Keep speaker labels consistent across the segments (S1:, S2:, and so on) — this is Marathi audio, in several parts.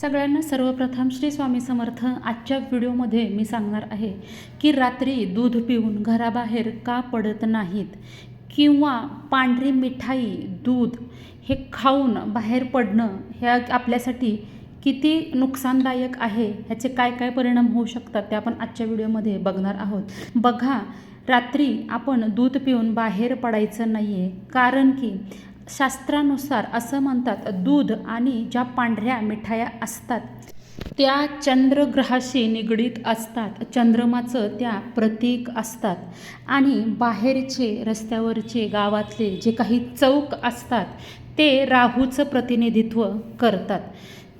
S1: सगळ्यांना सर्वप्रथम श्री स्वामी समर्थ आजच्या व्हिडिओमध्ये मी सांगणार आहे की रात्री दूध पिऊन घराबाहेर का पडत नाहीत किंवा पांढरी मिठाई दूध हे खाऊन बाहेर पडणं ह्या आपल्यासाठी किती नुकसानदायक आहे ह्याचे काय काय परिणाम होऊ शकतात ते आपण आजच्या व्हिडिओमध्ये बघणार आहोत. बघा रात्री आपण दूध पिऊन बाहेर पडायचं नाही आहे कारण की शास्त्रानुसार असं म्हणतात दूध आणि ज्या पांढऱ्या मिठाया असतात त्या चंद्रग्रहाशी निगडीत असतात. चंद्रमाचं त्या प्रतीक असतात. आणि बाहेरचे रस्त्यावरचे गावातले जे काही चौक असतात ते राहूचं प्रतिनिधित्व करतात.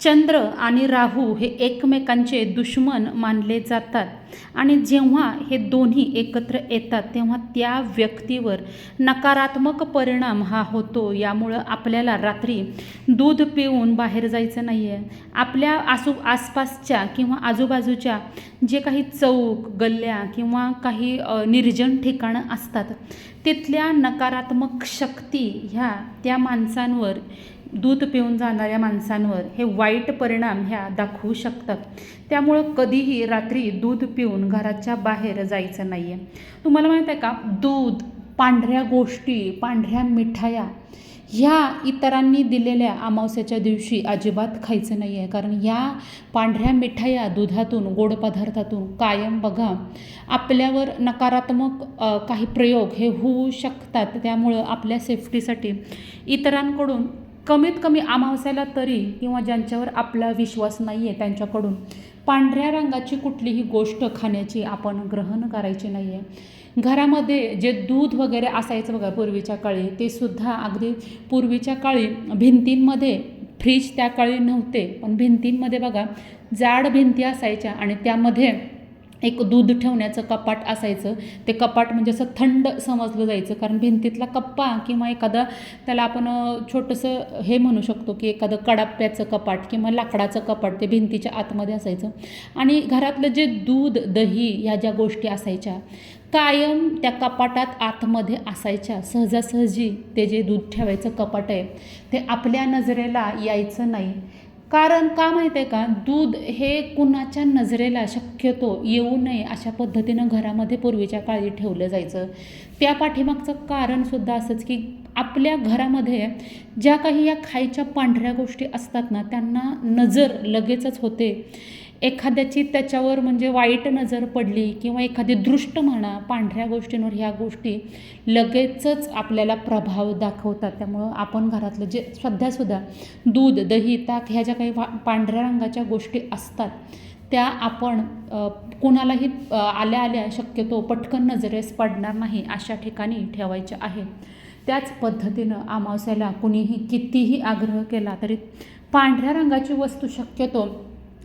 S1: चंद्र आणि राहू हे एकमेकांचे दुश्मन मानले जातात. आणि जेव्हा हे दोन्ही एकत्र येतात तेव्हा त्या व्यक्तीवर नकारात्मक परिणाम हा होतो. यामुळं आपल्याला रात्री दूध पिऊन बाहेर जायचं नाही आहे आपल्या आसू आसपासच्या किंवा आजूबाजूच्या जे काही चौक गल्ल्या किंवा काही निर्जन ठिकाणं असतात तिथल्या नकारात्मक शक्ती ह्या त्या माणसांवर दूध पिऊन जाणाऱ्या माणसांवर हे वाईट परिणाम ह्या दाखवू शकतात. त्यामुळं कधीही रात्री दूध पिऊन घराच्या बाहेर जायचं नाही आहे तुम्हाला माहीत आहे का? दूध पांढऱ्या गोष्टी पांढऱ्या मिठाया ह्या इतरांनी दिलेल्या अमावस्याच्या दिवशी अजिबात खायचं नाही आहे कारण या पांढऱ्या मिठाया दुधातून गोड पदार्थातून कायम बघा आपल्यावर नकारात्मक काही प्रयोग हे होऊ शकतात. त्यामुळं आपल्या सेफ्टीसाठी इतरांकडून कमीत कमी अमावस्याला तरी किंवा ज्यांच्यावर आपला विश्वास नाही आहे त्यांच्याकडून पांढऱ्या रंगाची कुठलीही गोष्ट खाण्याची आपण ग्रहण करायची नाही आहे घरामध्ये जे दूध वगैरे असायचं बघा पूर्वीच्या काळी ते सुद्धा अगदी पूर्वीच्या काळी भिंतींमध्ये फ्रीज त्या काळी नव्हते. पण भिंतींमध्ये बघा जाड भिंती असायच्या आणि त्यामध्ये एक दूध ठेवण्याचं कपाट असायचं. ते कपाट म्हणजे असं थंड समजलं जायचं. कारण भिंतीतला कप्पा किंवा एखादं त्याला आपण छोटंसं हे म्हणू शकतो की एखादं कडाप्याचं कपाट किंवा लाकडाचं कपाट ते भिंतीच्या आतमध्ये असायचं. आणि घरातलं जे दूध दही ह्या ज्या गोष्टी असायच्या कायम त्या कपाटात आतमध्ये असायच्या. सहजासहजी ते जे दूध ठेवायचं कपाट आहे ते आपल्या नजरेला यायचं नाही. कारण का माहीत आहे का? दूध हे कुणाच्या नजरेला शक्यतो येऊ नये अशा पद्धतीनं घरामध्ये पूर्वीच्या काळी ठेवलं जायचं. त्या पाठीमागचं कारणसुद्धा असंच की आपल्या घरामध्ये ज्या काही या खायच्या पांढऱ्या गोष्टी असतात ना त्यांना नजर लगेचच होते. एखाद्याची त्याच्यावर म्हणजे वाईट नजर पडली किंवा एखादी दृष्ट म्हणा पांढऱ्या गोष्टींवर ह्या गोष्टी लगेचच आपल्याला प्रभाव दाखवतात. त्यामुळं आपण घरातलं जे सध्यासुद्धा दूध दही ताक ह्या ज्या काही पांढऱ्या रंगाच्या गोष्टी असतात त्या आपण कोणालाही कुणालाही आल्या आल्या शक्यतो पटकन नजरेस पडणार नाही अशा ठिकाणी ठेवायच्या आहेत त्याच पद्धतीनं अमावस्याला कुणीही कितीही आग्रह केला तरी पांढऱ्या रंगाची वस्तू शक्यतो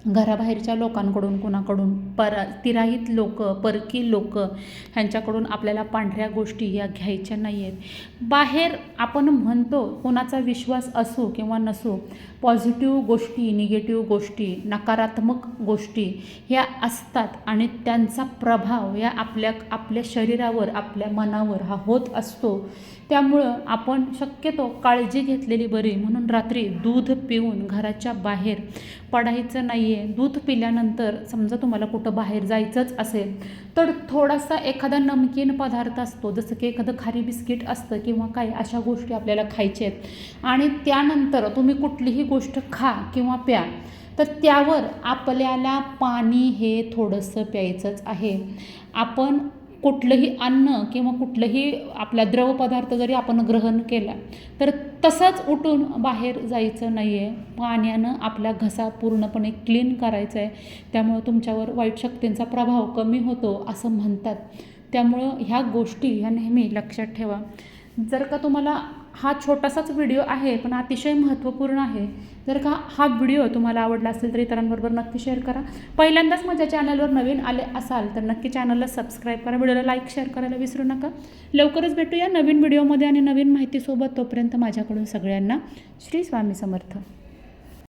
S1: घराबाहेरच्या लोकांकडून कुणाकडून पर तिराहित लोक परकी लोक ह्यांच्याकडून आपल्याला पांढऱ्या गोष्टी या घ्यायच्या नाही आहेत बाहेर आपण म्हणतो कोणाचा विश्वास असो किंवा नसो पॉझिटिव्ह गोष्टी निगेटिव्ह गोष्टी नकारात्मक गोष्टी ह्या असतात आणि त्यांचा प्रभाव या आपल्या आपल्या शरीरावर आपल्या मनावर हा होत असतो. त्यामुळं आपण शक्यतो काळजी घेतलेली बरी म्हणून रात्री दूध पिऊन घराच्या बाहेर पडायचं नाही आहे दूध पिल्यानंतर समजा तुम्हाला कुठं बाहेर जायचंच असेल तर थोडासा एखादा नमकीन पदार्थ असतो जसं की एखादं खारी बिस्किट असतं किंवा काय अशा गोष्टी आपल्याला खायच्या आहेत. आणि त्यानंतर तुम्ही कुठलीही गोष्ट खा किंवा प्या तर त्यावर आपल्याला पाणी हे थोडंसं प्यायचंच आहे. आपण कुठलंही अन्न किंवा कुठलंही आपला द्रवपदार्थ जरी आपण ग्रहण केला तर तसंच उठून बाहेर जायचं नाही आहे पाण्यानं आपला घसा पूर्णपणे क्लीन करायचा आहे त्यामुळं तुमच्यावर वाईट शक्तींचा प्रभाव कमी होतो असं म्हणतात. त्यामुळं ह्या गोष्टी ह्या नेहमी लक्षात ठेवा. जर का तुम्हाला हा छोटासाच व्हिडिओ आहे पण अतिशय महत्त्वपूर्ण आहे. जर का हा व्हिडिओ तुम्हाला आवडला असेल तर इतरांबरोबर नक्की शेअर करा. पहिल्यांदाच माझ्या चॅनलवर नवीन आले असाल तर नक्की चॅनलला सबस्क्राईब करा व्हिडिओला लाईक शेअर करायला विसरू नका. लवकरच भेटूया नवीन व्हिडिओमध्ये आणि नवीन माहितीसोबत तोपर्यंत माझ्याकडून सगळ्यांना श्री स्वामी समर्थ.